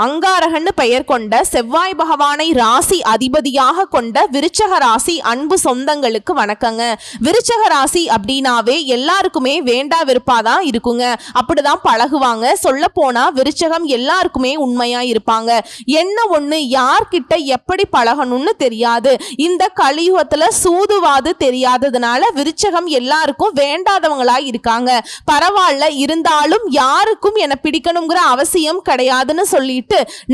அங்காரகன்னு பெயர் கொண்ட செவ்வாய் பகவானை ராசி அதிபதியாக கொண்ட விருச்சக ராசி அன்பு சொந்தங்களுக்கு வணக்கங்க. விருச்சக ராசி அப்படின்னாவே எல்லாருக்குமே வேண்டா விருப்பாதான் இருக்குங்க. அப்படிதான் பழகுவாங்க. சொல்ல போனா விருச்சகம் எல்லாருக்குமே உண்மையா இருப்பாங்க. என்ன ஒண்ணு யார்கிட்ட எப்படி பழகணும்னு தெரியாது. இந்த கலியுகத்துல சூதுவாது தெரியாததுனால விருச்சகம் எல்லாருக்கும் வேண்டாதவங்களா இருக்காங்க. பரவாயில்ல இருந்தாலும் யாருக்கும் என பிடிக்கணுங்கிற அவசியம் கிடையாதுன்னு சொல்லிட்டு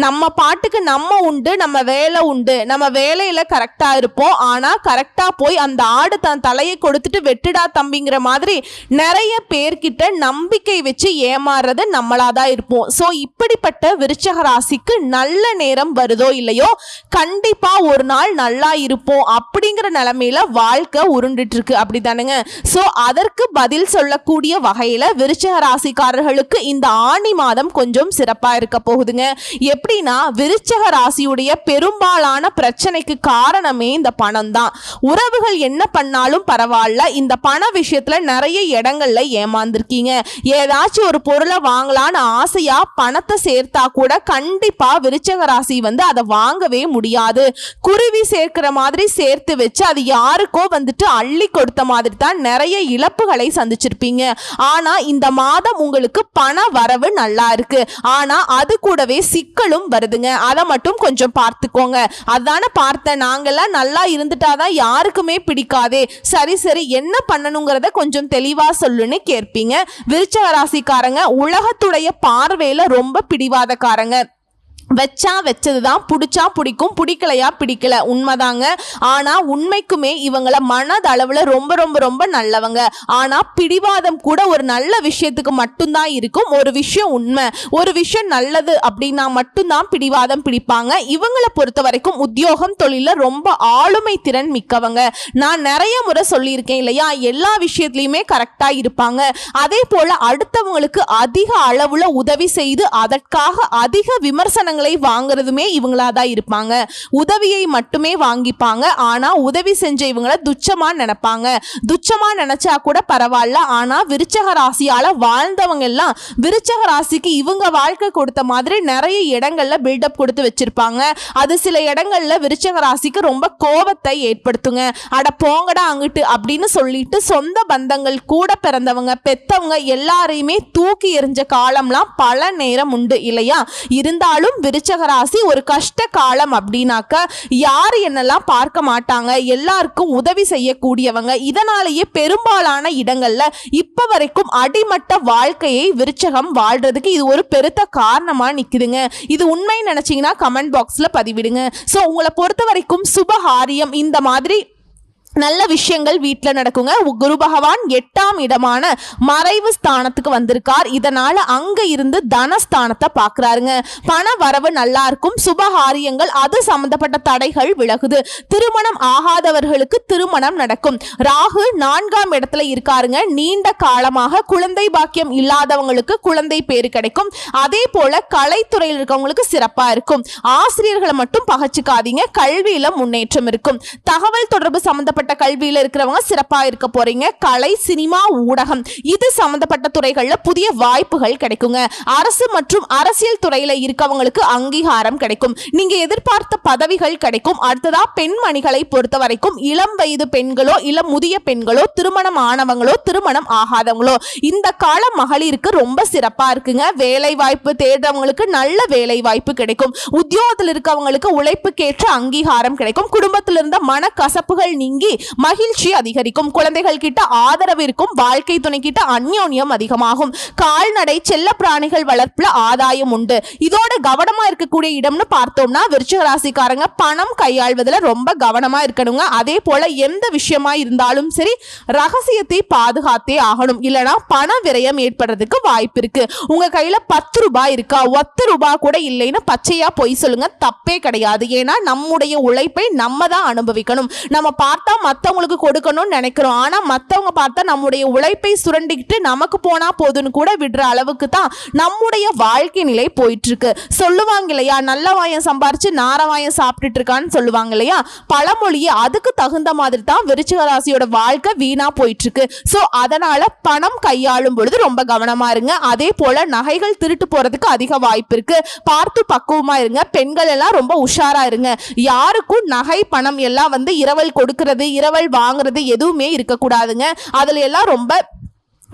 நம்ம பாட்டுக்கு நம்ம உண்டு நம்ம வேலை உண்டு நம்ம வேலையில கரெக்டா இருப்போம். ஆனா கரெக்டா போய் அந்த ஆடு தன் தலையை கொடுத்துட்டு வெட்டுடா தம்பிங்கிற மாதிரி நிறைய பேர்கிட்ட நம்பிக்கை வச்சு ஏமாறுறது நம்மளாதான் இருப்போம். ஸோ இப்படிப்பட்ட விருச்சக ராசிக்கு நல்ல நேரம் வருதோ இல்லையோ கண்டிப்பா ஒரு நாள் நல்லா இருப்போம் அப்படிங்கிற நிலைமையில வாழ்க்கை உருண்டுட்டு இருக்கு அப்படிதானுங்க ஸோ அதற்கு பதில் சொல்லக்கூடிய வகையில விருச்சக ராசிக்காரர்களுக்கு இந்த ஆணி மாதம் கொஞ்சம் சிறப்பா இருக்க போகுதுங்க. எப்படின்னா விருச்சக ராசியுடைய பெரும்பாலான பிரச்சனைக்கு காரணமே இந்த பணம் தான் உறவுகள் என்ன பண்ணாலும் பரவாயில்ல. இந்த பண விஷயத்துல நிறைய இடங்கள்ல ஏமாந்துருக்கீங்க. ஏதாச்சும் ஒரு பொருளை வாங்கலான்னு ஆசையா பணத்தை சேர்த்தா கூட கண்டிப்பா விருச்சக ராசி வந்து அதை வாங்கவே முடியாது. குருவி சேர்க்கிற மாதிரி சேர்த்து வச்சு அது யாருக்கோ வந்துட்டு அள்ளி கொடுத்த மாதிரி தான் நிறைய இழப்புகளை சந்திச்சிருப்பீங்க. ஆனா இந்த மாதம் உங்களுக்கு பண வரவு நல்லா இருக்கு. ஆனா அது கூடவே சிக்கலும் வருதுங்க. அதை மட்டும் கொஞ்சம் பார்த்துக்கோங்க. அதான பார்த்தேன். நாங்கெல்லாம் நல்லா இருந்துட்டாதான் யாருக்குமே பிடிக்காதே. சரி சரி என்ன பண்ணணுங்கிறத கொஞ்சம் தெளிவா சொல்லுன்னு கேட்பீங்க. விருச்சக ராசிக்காரங்க உலகத்துடைய பார்வையில ரொம்ப பிடிவாதக்காரங்க. வச்சா வச்சதுதான் பிடிச்சா பிடிக்கும் பிடிக்கலையா பிடிக்கல. உண்மைதாங்க. ஆனால் உண்மைக்குமே இவங்கள மனதளவில் ரொம்ப ரொம்ப ரொம்ப நல்லவங்க. ஆனால் பிடிவாதம் கூட ஒரு நல்ல விஷயத்துக்கு மட்டும்தான் இருக்கும். ஒரு விஷயம் உண்மை. ஒரு விஷயம் நல்லது அப்படின்னா மட்டும்தான் பிடிவாதம் பிடிப்பாங்க. இவங்கள பொறுத்த வரைக்கும் உத்தியோகம் தொழிலில் ரொம்ப ஆளுமை திறன் மிக்கவங்க. நான் நிறைய முறை சொல்லியிருக்கேன் இல்லையா? எல்லா விஷயத்துலையுமே கரெக்டாக இருப்பாங்க. அதே போல் அடுத்தவங்களுக்கு அதிக அளவில் உதவி செய்து அதற்காக அதிக விமர்சனங்கள் வாங்குறதுமே இவங்களா தான் இருப்பாங்க. உதவியை மட்டுமே வாங்கிப்பாங்க. ஆனா உதவி செஞ்ச இவங்கள துச்சமா நினைப்பாங்க. துச்சமா நினைச்சா கூட பரவாயில்ல. ஆனா விருச்சக ராசியால வாழ்ந்தவங்க எல்லாம் விருச்சக ராசிக்கு இவங்க வாழ்க்கை கொடுத்த மாதிரி நிறைய இடங்கள்ல பில்டப் கொடுத்து வச்சிருப்பாங்க. அது சில இடங்கள்ல விருச்சக ராசிக்கு ரொம்ப கோபத்தை ஏற்படுத்துங்க. அட போங்கடா அங்கிட்டு அப்படின்னு சொல்லிட்டு சொந்த பந்தங்கள் கூட பிறந்தவங்க பெத்தவங்க எல்லாரையுமே தூக்கி எறிஞ்ச காலம்லாம் பல நேரம் உண்டு இல்லையா? இருந்தாலும் விருச்சகராசி ஒரு கஷ்ட காலம் அப்படின்னாக்க யார் என்னெல்லாம் பார்க்க மாட்டாங்க எல்லாருக்கும் உதவி செய்யக்கூடியவங்க. இதனாலேயே பெரும்பாலான இடங்கள்ல இப்போ வரைக்கும் அடிமட்ட வாழ்க்கையை விருச்சகம் வாழ்றதுக்கு இது ஒரு பெருத்த காரணமா நிக்குதுங்க. இது உண்மை நினைச்சீங்கன்னா கமெண்ட் பாக்ஸ்ல பதிவிடுங்க. ஸோ உங்களை பொறுத்த வரைக்கும் சுபஹாரியம் இந்த மாதிரி நல்ல விஷயங்கள் வீட்டில் நடக்குங்க. குரு பகவான் எட்டாம் இடமான மறைவு ஸ்தானத்துக்கு வந்திருக்கார். இதனால அங்க இருந்து தனஸ்தானத்தை பார்க்குறாருங்க பண வரவு நல்லா இருக்கும். சுபகாரியங்கள் அது சம்பந்தப்பட்ட தடைகள் விலகுது. திருமணம் ஆகாதவர்களுக்கு திருமணம் நடக்கும். ராகு நான்காம் இடத்துல இருக்காருங்க. நீண்ட காலமாக குழந்தை பாக்கியம் இல்லாதவங்களுக்கு குழந்தை பேரு கிடைக்கும். அதே போல கலைத்துறையில் இருக்கவங்களுக்கு சிறப்பா இருக்கும். ஆசிரியர்களை மட்டும் பகச்சுக்காதீங்க. கல்வியில முன்னேற்றம் இருக்கும். தகவல் தொடர்பு சம்பந்தப்பட்ட கல்வியில இருக்கிறவங்க சிறப்பா இருக்க போறீங்க. கலை சினிமா ஊடகம் இது சம்பந்தப்பட்ட துறைகள்ல புதிய வாய்ப்புகள் கிடைக்குங்க. அரசு மற்றும் அரசியல் துறையில் இருக்கவங்களுக்கு அங்கீகாரம் கிடைக்கும். நீங்க எதிர்பார்த்த பதவிகள் கிடைக்கும். அடுத்ததா பெண்மணிகளை பொறுத்த வரைக்கும் இளம் வயது பெண்களோ இல்ல முதிய பெண்களோ திருமணம் ஆனவங்களோ திருமணம் ஆகாதவங்களோ இந்த கால மகளிருக்கு ரொம்ப சிறப்பா இருக்குங்க. வேலை வாய்ப்பு தேடுறவங்களுக்கு நல்ல வேலை வாய்ப்பு கிடைக்கும். உத்தியோகத்தில் இருக்கவங்களுக்கு உழைப்புக்கேற்ற அங்கீகாரம் கிடைக்கும். குடும்பத்தில் இருந்த மனக்கசப்புகள் நீங்கி மகிழ்ச்சி அதிகரிக்கும். குழந்தைகள் கிட்ட ஆதரவு இருக்கும் வாழ்க்கை துணை கிட்ட அந்யோன்யம் அதிகமாகும். கால்நடை செல்ல பிராணிகள் வளர்ப்புல ஆதாயம் உண்டு. இதோட கவனமா இருக்கக்கூடிய இடம்னு பார்த்தோம்னா விருச்சிக ராசிக்காரங்க பணம் கையாள்வதுல ரொம்ப கவனமா இருக்கணுங்க. அதே போல எந்த விஷயமா இருந்தாலும் சரி ரகசியத்தை பாதுகாத்தே ஆகணும். இல்லனா பண விரயம் ஏற்படுறதுக்கு வாய்ப்பு இருக்கு. உங்க கையில பத்து ரூபாய் இருக்கா? ஒத்து ரூபாய் கூட இல்லைன்னு பச்சையா பொய் சொல்லுங்க. தப்பே கிடையாது. ஏன்னா நம்முடைய உழைப்பை நம்ம தான் அனுபவிக்கணும். நம்ம பார்த்தா மத்தவங்களுக்கு கொடுக்கணும்னு நினைக்கிறோம். ஆனா மற்றவங்க பார்த்தா நம்முடைய உழைப்பை சுரண்டிக்கிட்டு நமக்கு போனால் போதுன்னு கூட விடுற அளவுக்கு தான் நம்முடைய வாழ்க்கை நிலை போயிட்டுருக்கு. சொல்லுவாங்க இல்லையா நல்ல வாயம் சம்பாரிச்சு நாரவாயம் சாப்பிட்டுட்டு இருக்கான்னு சொல்லுவாங்க இல்லையா? பழமொழியை அதுக்கு தகுந்த மாதிரி தான் விருச்சிக ராசியோட வாழ்க்கை வீணா போயிட்டு இருக்கு ஸோ அதனால பணம் கையாளும் பொழுது ரொம்ப கவனமா இருங்க. அதே போல நகைகள் திருட்டு போறதுக்கு அதிக வாய்ப்பு இருக்கு. பார்த்து பக்குவமா இருங்க. பெண்கள் எல்லாம் ரொம்ப உஷாரா இருங்க. யாருக்கும் நகை பணம் எல்லாம் வந்து இரவல் கொடுக்கறது இரவல் வாங்குறது எதுவுமே இருக்கக்கூடாதுங்க. அதில் எல்லாம் ரொம்ப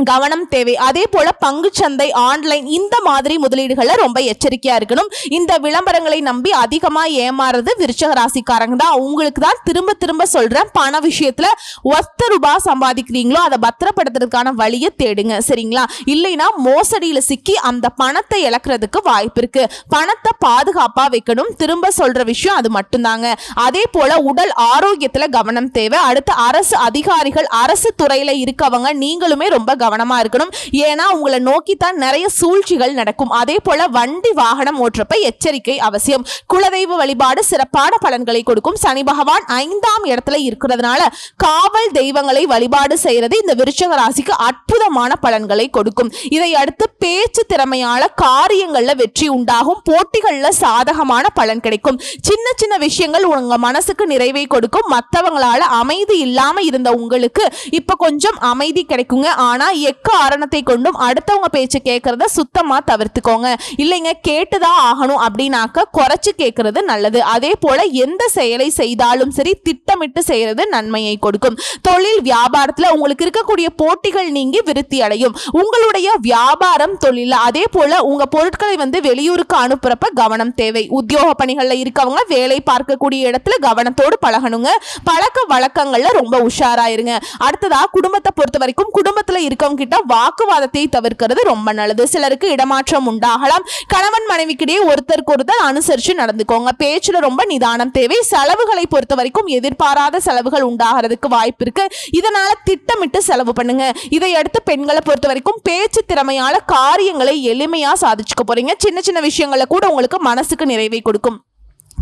கவனம் தேவை. அதே போல பங்குச்சந்தை ஆன்லைன் இந்த மாதிரி முதலீடுகளை ரொம்ப எச்சரிக்கையா இருக்கணும். இந்த விளம்பரங்களை நம்பி அதிகமா ஏமாறுறது விருச்சக ராசிக்காரங்க தான். உங்களுக்கு தான் திரும்ப திரும்ப சொல்றேன் பண விஷயத்துல ஒத்த ரூபாய் சம்பாதிக்கிறீங்களோ அதை பத்திரப்படுத்துறதுக்கான வழியை தேடுங்க. சரிங்களா? இல்லைன்னா மோசடியில சிக்கி அந்த பணத்தை இழக்கிறதுக்கு வாய்ப்பு இருக்கு. பணத்தை பாதுகாப்பா வைக்கணும். திரும்ப சொல்ற விஷயம் அது மட்டும்தாங்க. அதே போல உடல் ஆரோக்கியத்துல கவனம் தேவை. அடுத்து அரசு அதிகாரிகள் அரசு துறையில இருக்கவங்க நீங்களுமே ரொம்ப கவனமாக இருக்கணும். ஏன்னா உங்களை நோக்கித்தான் நிறைய சூழ்ச்சிகள் நடக்கும். அதே போல வண்டி வாகனம் ஓட்டுறப்ப எச்சரிக்கை அவசியம். குலதெய்வ வழிபாடு சிறப்பான பலன்களை கொடுக்கும். சனி பகவான் ஐந்தாம் இடத்துல இருக்கிறதுனால காவல் தெய்வங்களை வழிபாடு செய்யறது இந்த விருச்சக ராசிக்கு அற்புதமான பலன்களை கொடுக்கும். இதை அடுத்து பேச்சு திறமையால காரியங்கள்ல வெற்றி உண்டாகும். போட்டிகள்ல சாதகமான பலன் கிடைக்கும். சின்ன சின்ன விஷயங்கள் உங்க மனசுக்கு நிறைவை கொடுக்கும். மற்றவங்களால அமைதி இல்லாம இருந்த உங்களுக்கு இப்ப கொஞ்சம் அமைதி கிடைக்குங்க. ஆனா எக்காரணத்தை கொண்டும் அடுத்தவங்க பேச்சு கேட்கறத சுத்தமா தவிர்த்துக்கோங்க. இல்லைங்க கேட்டுதான் ஆகணும் அப்படின்னாக்க குறைச்சு கேட்கறது நல்லது. அதே போல எந்த செயலை செய்தாலும் சரி திட்டமிட்டு செய்யறது நன்மையை கொடுக்கும். தொழில் வியாபாரத்துல உங்களுக்கு இருக்கக்கூடிய போட்டிகள் நீங்கி விருத்தி அடையும். உங்களுடைய வியாபாரம் தொழில் அதே போல உங்க பொருட்களை வந்து வெளியூருக்கு அனுப்புறப்ப கவனம் தேவை. உத்தியோக பணிகள்ல இருக்கவங்க வேலை பார்க்கக்கூடிய இடத்துல கவனத்தோடு பழகணுங்க. பழக்க வழக்கங்கள்ல ரொம்ப உஷாராயிருங்க. அடுத்ததா குடும்பத்தை பொறுத்த வரைக்கும் குடும்பத்துல இருக்கவங்க கிட்ட வாக்குவாதத்தை தவிர்க்கிறது ரொம்ப நல்லது. சிலருக்கு இடமாற்றம் உண்டாகலாம். கணவன் மனைவிக்கிடையே ஒருத்தருக்கு ஒருத்தர் அனுசரிச்சு நடந்துக்கோங்க. பேச்சுல ரொம்ப நிதானம் தேவை. செலவுகளை பொறுத்த வரைக்கும் எதிர்பாராத செலவுகள் உண்டாகிறதுக்கு வாய்ப்பு இருக்கு. இதனால திட்டமிட்டு செலவு பண்ணுங்க. இதை அடுத்து பெண்களை பொறுத்த வரைக்கும் பேச்சு திறமையால காரியங்களை எளிமையா சாதிச்சுக்க போறீங்க. சின்ன சின்ன விஷயங்களை கூட உங்களுக்கு மனசுக்கு நிறைவை கொடுக்கும்.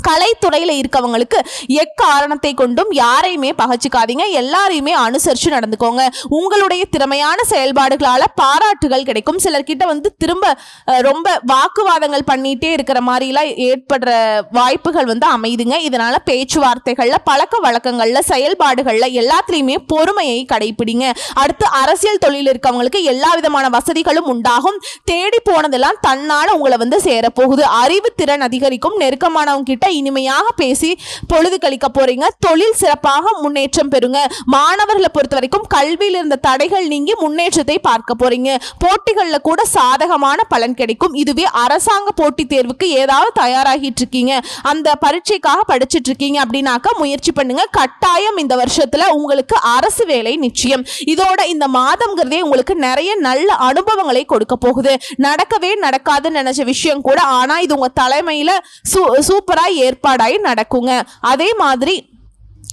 கலைத்துறையில் இருக்கவங்களுக்கு எக்காரணத்தை கொண்டும் யாரையுமே பகச்சிக்காதீங்க. எல்லாரையுமே அனுசரித்து நடந்துக்கோங்க. உங்களுடைய திறமையான செயல்பாடுகளால் பாராட்டுகள் கிடைக்கும். சிலர்கிட்ட வந்து திரும்ப ரொம்ப வாக்குவாதங்கள் பண்ணிகிட்டே இருக்கிற மாதிரிலாம் ஏற்படுற வாய்ப்புகள் வந்து அமைதுங்க. இதனால் பேச்சுவார்த்தைகளில் பழக்க வழக்கங்களில் செயல்பாடுகளில் எல்லாத்துலேயுமே பொறுமையை கடைப்பிடிங்க. அடுத்து அரசியல் தொழில் இருக்கவங்களுக்கு எல்லா விதமான வசதிகளும் உண்டாகும். தேடி போனதெல்லாம் தன்னால் உங்களை வந்து சேரப்போகுது. அறிவு திறன் அதிகரிக்கும். நெருக்கமானவங்க கிட்ட இனிமையாக பேசி பொழுது கழிக்க போறீங்க. தொழில் சிறப்பாக முன்னேற்றம் பெறுங்க. மாணவர்களை பொறுத்த வரைக்கும் கல்வியில் இருந்த தடைகள் நீங்கி முன்னேற்றத்தை பார்க்க போறீங்க. போட்டிகளில் கூட சாதகமான பலன் கிடைக்கும். இதுவே அரசாங்க போட்டித் தேர்வுக்கு ஏதாவது தயாராகிட்டு இருக்கீங்க. அந்த பரீட்சைக்காக படிச்சிட்டு இருக்கீங்க அப்படின்னாக்கா முயற்சி பண்ணுங்க. கட்டாயம் இந்த வருஷத்துல உங்களுக்கு அரசு வேலை நிச்சயம். இதோட இந்த மாதம்ங்கிறதே உங்களுக்கு நிறைய நல்ல அனுபவங்களை கொடுக்க போகுது. நடக்கவே நடக்காதுன்னு நினைச்ச விஷயம் கூட ஆனா இது உங்க தலைமையில சூ சூப்பரா ஏற்பாடாய் நடக்குங்க. அதே மாதிரி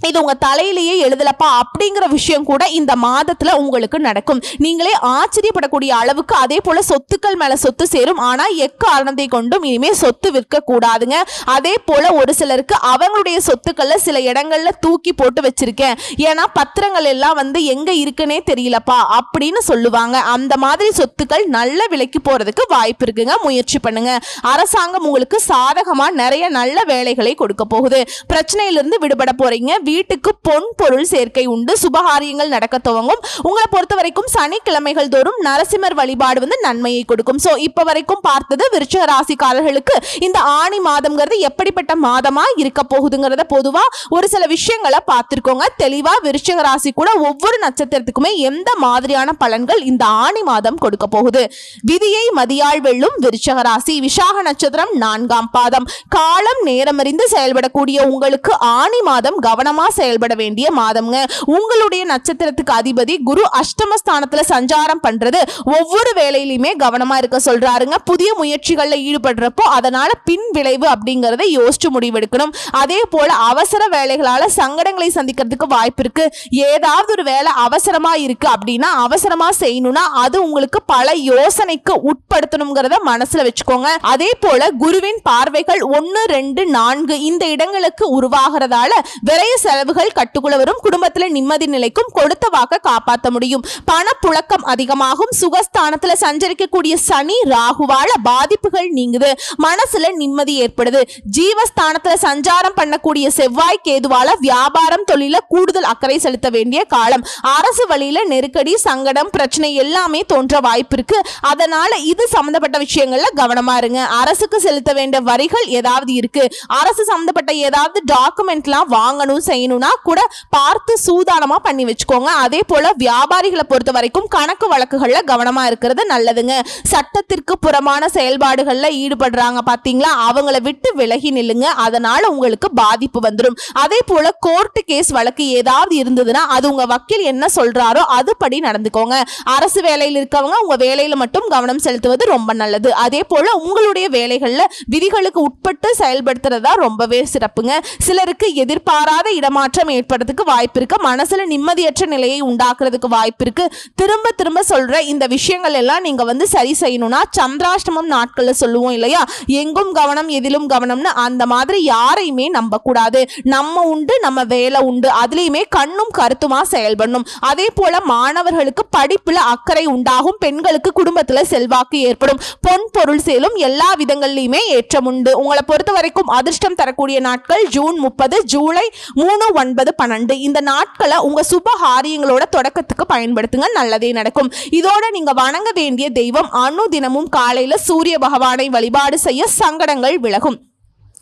இது உங்கள் தலையிலேயே எழுதலப்பா அப்படிங்கிற விஷயம் கூட இந்த மாதத்தில் உங்களுக்கு நடக்கும். நீங்களே ஆச்சரியப்படக்கூடிய அளவுக்கு அதே போல் சொத்துக்கள் மேலே சொத்து சேரும். ஆனால் எக்காரணத்தை கொண்டும் இனிமேல் சொத்து விற்கக்கூடாதுங்க. அதே போல் ஒரு சிலருக்கு அவங்களுடைய சொத்துக்களில் சில இடங்களில் தூக்கி போட்டு வச்சிருக்கேன். ஏன்னா பத்திரங்கள் எல்லாம் வந்து எங்கே இருக்குன்னே தெரியலப்பா அப்படின்னு சொல்லுவாங்க. அந்த மாதிரி சொத்துக்கள் நல்ல விலைக்கு போகிறதுக்கு வாய்ப்பு இருக்குங்க. முயற்சி பண்ணுங்க. அரசாங்கம் உங்களுக்கு சாதகமாக நிறைய நல்ல வேலைகளை கொடுக்க போகுது. பிரச்சனையிலிருந்து விடுபட போகிறீங்க வீட்டுக்கு பொன் பொருள் சேர்க்கை உண்டு. சுபகாரியங்கள் நடக்க துவங்கும். உங்களை பொறுத்த வரைக்கும் சனிக்கிழமைகள் தோறும் நரசிம்மர் வழிபாடு வந்து நன்மையை கொடுக்கும். ஸோ இப்போ வரைக்கும் பார்த்தது விருச்சக ராசிக்காரர்களுக்கு இந்த ஆணி மாதம்ங்கிறது எப்படிப்பட்ட மாதமா இருக்க போகுதுங்கிறத பொதுவா ஒரு சில விஷயங்களை பார்த்துருக்கோங்க. தெளிவா விருச்சக ராசி கூட ஒவ்வொரு நட்சத்திரத்துக்குமே எந்த மாதிரியான பலன்கள் இந்த ஆணி மாதம் கொடுக்க போகுது? விதியை மதியாள் வெல்லும் விருச்சக ராசி. விசாக நட்சத்திரம் நான்காம் பாதம். காலம் நேரமறிந்து செயல்படக்கூடிய உங்களுக்கு ஆணி மாதம் கவனமா சிறப்பாக செயல்பட வேண்டிய மாதம்ங்க. உங்களுடைய நட்சத்திரத்துக்கு அதிபதி குரு அஷ்டமஸ்தானத்தில் சஞ்சாரம் பண்றது ஒவ்வொரு வேலையிலுமே கவனமா இருக்க சொல்றாருங்க. புதிய முயற்சிகளில் ஈடுபடுறப்போ அதனால பின் விளைவு அப்படிங்கிறத யோசிச்சு முடிவெடுக்கணும். அதே போல அவசர வேலைகளால சங்கடங்களை சந்திக்கிறதுக்கு வாய்ப்பு இருக்கு. ஏதாவது ஒரு வேலை அவசரமா இருக்கு அப்படின்னா அவசரமா செய்யணும்னா அது உங்களுக்கு பல யோசனைக்கு உட்படுத்தணுங்கிறத மனசுல வச்சுக்கோங்க. அதே போல குருவின் பார்வைகள் ஒன்னு ரெண்டு நான்கு இந்த இடங்களுக்கு உருவாகிறதால விரைய செலவுகள் கட்டுக்குள்ள வரும். குடும்பத்துல நிம்மதி நிலைக்கும் கொடுத்த வாக்க காப்பாற்ற முடியும். பணப்புழக்கம் அதிகமாகும். சுகஸ்தானத்துல சஞ்சரிக்கக்கூடிய சனி ராகுவால பாதிப்புகள் நீங்குது. மனசுல நிம்மதி ஏற்படுது. ஜீவஸ்தானத்துல சஞ்சாரம் பண்ணக்கூடிய செவ்வாய் கேதுவால வியாபாரம் தொழில கூடுதல் அக்கறை செலுத்த வேண்டிய காலம். அரசு வழியில நெருக்கடி சங்கடம் பிரச்சனை எல்லாமே தோன்ற வாய்ப்பு இருக்கு. அதனால இது சம்பந்தப்பட்ட விஷயங்கள்ல கவனமா இருங்க. அரசுக்கு செலுத்த வேண்டிய வரிகள் ஏதாவது இருக்கு. அரசு சம்பந்தப்பட்ட ஏதாவது டாக்குமெண்ட்லாம் வாங்கணும் செய்யணும்னா கூட பார்த்து சூதானமா பண்ணி வச்சுக்கோங்க. அதே போல வியாபாரிகளை பொறுத்த வரைக்கும் கணக்கு வழக்குகள்ல கவனமா இருக்கிறது நல்லதுங்க. சட்டத்திற்கு புறமான செயல்பாடுகள்ல ஈடுபடுறாங்க பாத்தீங்களா? அவங்கள விட்டு விலகி நில்லுங்க. அதனால உங்களுக்கு பாதிப்பு வந்துடும் அதே போல கோர்ட்டு கேஸ் வழக்கு ஏதாவது இருந்ததுன்னா அது உங்க வக்கீல் என்ன சொல்றாரோ அதுபடி நடந்துக்கோங்க. அரசு வேலையில் இருக்கவங்க உங்க வேலையில மட்டும் கவனம் செலுத்துவது ரொம்ப நல்லது. அதே போல உங்களுடைய வேலைகள்ல விதிகளுக்கு உட்பட்டு செயல்படுத்துறதா ரொம்பவே சிறப்புங்க. சிலருக்கு எதிர்பாராத இடமாற்றம் ஏற்படுறதுக்கு வாய்ப்பு இருக்கு. மனசுல நிம்மதியற்ற நிலையை உண்டாக்குறதுக்கு வாய்ப்பு இருக்கு. திரும்ப திரும்ப சொல்ற இந்த விஷயங்கள் எல்லாம் நீங்க வந்து சரி செய்யணும்னா சந்திராஷ்டமம் நாட்கள்ல சொல்லுவோம் இல்லையா? எங்கும் கவனம் எதிலும் கவனம்னு அந்த மாதிரி யாரையுமே நம்ப கூடாது நம்ம உண்டு நம்ம வேலை உண்டு. அதுலயுமே கண்ணும் கருத்துமா செயல்படணும். அதே போல மாணவர்களுக்கு படிப்புல அக்கறை உண்டாகும். பெண்களுக்கு குடும்பத்துல செல்வாக்கு ஏற்படும். பொன் பொருள் சேலும் எல்லா விதங்கள்லயுமே ஏற்றம் உண்டு. உங்களை பொறுத்த வரைக்கும் அதிர்ஷ்டம் தரக்கூடிய நாட்கள் ஜூன் முப்பது ஜூலை மூணு ஒன்பது பன்னெண்டு. இந்த நாட்களை உங்க சுபஹாரியங்களோட தொடக்கத்துக்கு பயன்படுத்துங்க. நல்லதே நடக்கும். இதோட நீங்க வணங்க வேண்டிய தெய்வம் அணு தினமும் காலையில சூரிய பகவானை வழிபாடு செய்ய சங்கடங்கள் விலகும்.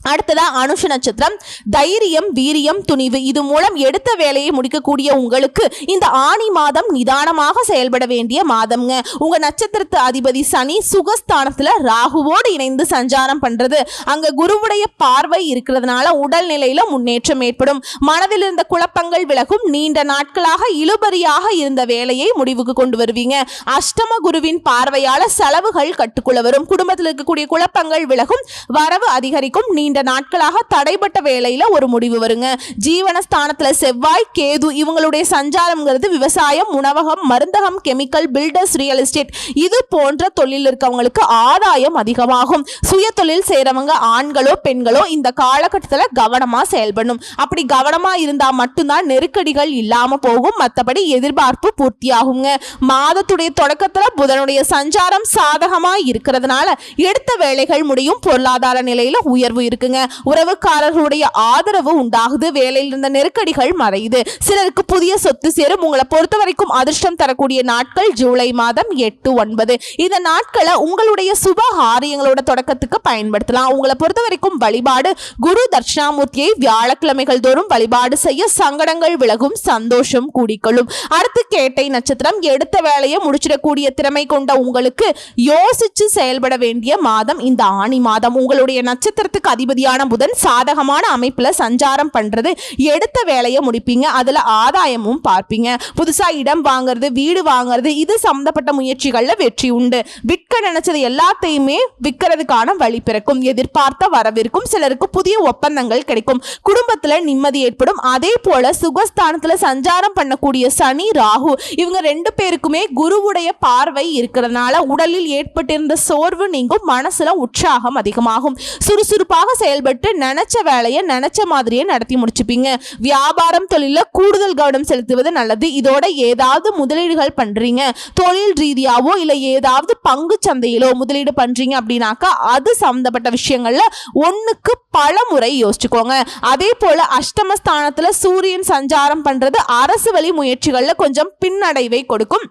அடுத்ததா அனுஷ நட்சத்திரம். தைரியம் வீரியம் துணிவு இது மூலம் எடுத்த வேலையை முடிக்கக்கூடிய உங்களுக்கு இந்த ஆணி மாதம் நிதானமாக செயல்பட வேண்டிய மாதம்ங்க. உங்க நட்சத்திரத்து அதிபதி சனி சுகஸ்தானத்துல ராகுவோடு இணைந்து சஞ்சாரம் பண்றது. அங்க குருவுடைய பார்வை இருக்கிறதுனால உடல்நிலையில முன்னேற்றம் ஏற்படும். மனதில் இருந்த குழப்பங்கள் விலகும். நீண்ட நாட்களாக இழுபறியாக இருந்த வேலையை முடிவுக்கு கொண்டு வருவீங்க. அஷ்டம குருவின் பார்வையால செலவுகள் கட்டுக்குள்ள வரும். குடும்பத்தில் இருக்கக்கூடிய குழப்பங்கள் விலகும். வரவு அதிகரிக்கும். நீண்ட நாட்களாக தடைப்பட்ட வேலையில ஒரு முடிவு வருங்க. ஜீவனஸ்தானத்துல செவ்வாய் கேது இவங்களுடைய சஞ்சாரம்ங்கிறது விவசாயம் உணவகம் மருந்தகம் கெமிக்கல் பில்டர்ஸ் ரியல் எஸ்டேட் இது போன்ற தொழில் இருக்கவங்களுக்கு ஆதாயம் அதிகமாகும். சுய தொழில் செய்கிறவங்க ஆண்களோ பெண்களோ இந்த காலகட்டத்தில் கவனமாக செயல்படணும். அப்படி கவனமாக இருந்தால் மட்டும்தான் நெருக்கடிகள் இல்லாமல் போகும். மற்றபடி எதிர்பார்ப்பு பூர்த்தியாகுங்க. மாதத்துடைய தொடக்கத்தில் புதனுடைய சஞ்சாரம் சாதகமாக இருக்கிறதுனால எடுத்த வேலைகள் முடியும். பொருளாதார நிலையில் உயர்வு இருக்குங்க. உறவுக்காரர்களுடைய ஆதரவு உண்டாகுது. வேலையில் இருந்த நெருக்கடிகள் மறையுது. சிலருக்கு புதிய சொத்து சேரும். உங்களை பொறுத்த வரைக்கும் அதிர்ஷ்டம் தரக்கூடிய நாட்கள் ஜூலை மாதம் எட்டு ஒன்பது. இந்த நாட்களை உங்களுடைய சுப காரியங்களோட தொடக்கத்துக்கு பயன்படுத்தலாம். உங்களை பொறுத்த வரைக்கும் வழிபாடு குரு தட்சிணாமூர்த்தியை வியாழக்கிழமைகள் தோறும் வழிபாடு செய்ய சங்கடங்கள் விலகும் சந்தோஷம் கூடிக்கொள்ளும். அடுத்து கேட்டை நட்சத்திரம் எடுத்த வேலையை முடிச்சிடக்கூடிய திறமை கொண்ட உங்களுக்கு யோசிச்சு செயல்பட வேண்டிய மாதம் இந்த ஆணி மாதம். உங்களுடைய நட்சத்திரத்துக்கு அதிபதியான புதன் சாதகமான அமைப்புல சஞ்சாரம் பண்றது எடுத்த வேலையை முடிப்பீங்க. அதுல ஆதாயமும் பார்ப்பீங்க. புதுசா இடம் வாங்குறது வீடு வாங்குறது இது சம்பந்தப்பட்ட முயற்சிகள்ல வெற்றி உண்டு. விற்க நினைச்சது எல்லாத்தையுமே விற்கிறதுக்கான வழி பிறக்கும். எதிர்பார்த்த வரவிருக்கும் சிலருக்கு புதிய ஒப்பந்தங்கள் கிடைக்கும். குடும்பத்துல நிம்மதி ஏற்படும். அதே போல சுகஸ்தானத்துல சஞ்சாரம் பண்ணக்கூடிய சனி ராகு இவங்க ரெண்டு பேருக்குமே குருவுடைய பார்வை இருக்கிறதுனால உடலில் ஏற்பட்டிருந்த சோர்வு நீங்கும் மனசுல உற்சாகம் அதிகமாகும். சுறுசுறுப்பாக செயல்பட்டு நினைச்ச வேலையை நினைச்ச மாதிரியே நடத்தி முடிச்சுப்பீங்க. வியாபாரம் தொழில கூடுதல் கவனம் செலுத்துவது நல்லது. இதோட ஏதாவது முதலீடுகள் பண்றீங்க. தொழில் ரீதியாவோ இல்ல ஏதாவது பங்கு சந்தையிலோ முதலீடு பண்றீங்க அப்படின்னாக்கா அது சம்பந்தப்பட்ட விஷயங்கள்ல ஒண்ணுக்கு பல முறை யோசிச்சுக்கோங்க. அதே போல அஷ்டமஸ்தானத்துல சூரியன் சஞ்சாரம் பண்றது அரசு வழி முயற்சிகள்ல கொஞ்சம் பின்னடைவை கொடுக்கும்.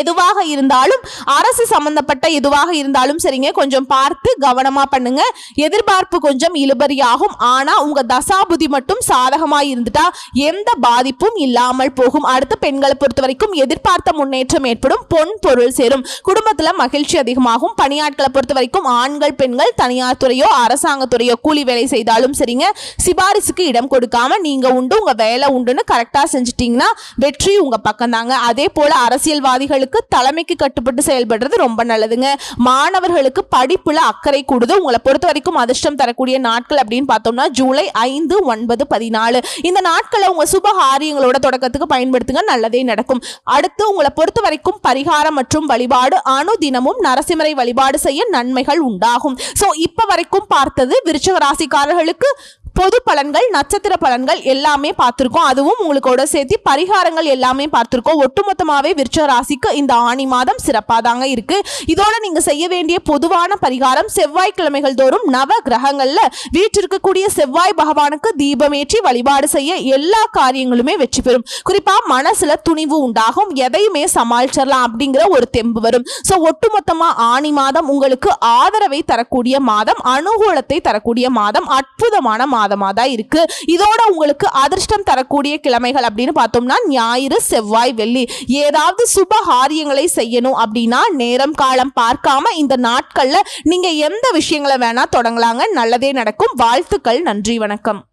எதுவாக இருந்தாலும் அரசு சம்பந்தப்பட்ட எதுவாக இருந்தாலும் சரிங்க கொஞ்சம் பார்த்து கவனமா பண்ணுங்க. எதிர்பார்ப்பு கொஞ்சம் இழுபறியாகும். ஆனா உங்க தசாபுதி மட்டும் சாதகமா இருந்துட்டா எந்த பாதிப்பும் இல்லாமல் போகும். அடுத்த பெண்களை பொறுத்த வரைக்கும் எதிர்பார்த்த முன்னேற்றம் ஏற்படும். பொன் பொருள் சேரும். குடும்பத்துல மகிழ்ச்சி அதிகமாகும். பணியாட்களை பொறுத்த வரைக்கும் ஆண்கள் பெண்கள் தனியார் துறையோ அரசாங்கத்துறையோ கூலி வேலை செய்தாலும் சரிங்க சிபாரிசுக்கு இடம் கொடுக்காம நீங்க உண்டு உங்க வேலை உண்டுன்னு கரெக்டா செஞ்சுட்டீங்கன்னா வெற்றி உங்க பக்கம் தாங்க அதே போல மாணவர்களுக்கு தலைமைக்கு கட்டுப்பட்டு செயல்படுறது ரொம்ப நல்லதுங்க. மாணவர்களுக்கு படிப்புல அக்கறை கூடுது. உங்களை பொறுத்த வரைக்கும் அதிர்ஷ்டம் தரக்கூடிய நாட்கள் அப்படின்னு பார்த்தோம்னா ஜூலை ஐந்து ஒன்பது பதினாலு. இந்த நாட்களை உங்க சுப காரியங்களோட தொடக்கத்துக்கு பயன்படுத்துங்க. நல்லதே நடக்கும். அடுத்து உங்களை பொறுத்த வரைக்கும் பரிகாரம் மற்றும் வழிபாடு. அணு தினமும் நரசிம்மரை வழிபாடு செய்ய நன்மைகள் உண்டாகும். சோ இப்ப வரைக்கும் பார்த்தது விருச்சக ராசிக்காரர்களுக்கு பொது பலன்கள் நட்சத்திர பலன்கள் எல்லாமே பார்த்துருக்கோம். அதுவும் உங்களுக்கோட சேர்த்து பரிகாரங்கள் எல்லாமே பார்த்துருக்கோம். ஒட்டுமொத்தமாகவே விருச்ச ராசிக்கு இந்த ஆணி மாதம் சிறப்பாக தாங்க இருக்கு. இதோட நீங்க செய்ய வேண்டிய பொதுவான பரிகாரம் செவ்வாய்க்கிழமைகள் தோறும் நவ கிரகங்கள்ல வீற்றிருக்கக்கூடிய செவ்வாய் பகவானுக்கு தீபமேற்றி வழிபாடு செய்ய எல்லா காரியங்களுமே வெற்றி பெறும். குறிப்பா மனசுல துணிவு உண்டாகும். எதையுமே சமாளிச்சிடலாம் அப்படிங்கிற ஒரு தெம்பு வரும். ஸோ ஒட்டுமொத்தமா ஆணி மாதம் உங்களுக்கு ஆதரவை தரக்கூடிய மாதம் அனுகூலத்தை தரக்கூடிய மாதம் அற்புதமான மாதம். தான் இருக்கு. இதோட உங்களுக்கு அதிர்ஷ்டம் தரக்கூடிய கிழமைகள் அப்படின்னு பார்த்தோம்னா ஞாயிறு செவ்வாய் வெள்ளி. ஏதாவது சுப காரியங்களை செய்யணும் அப்படின்னா நேரம் காலம் பார்க்காம இந்த நாட்களில் நீங்கள் எந்த விஷயங்களை வேணால் தொடங்கலாங்க. நல்லதே நடக்கும். வாழ்த்துக்கள். நன்றி. வணக்கம்.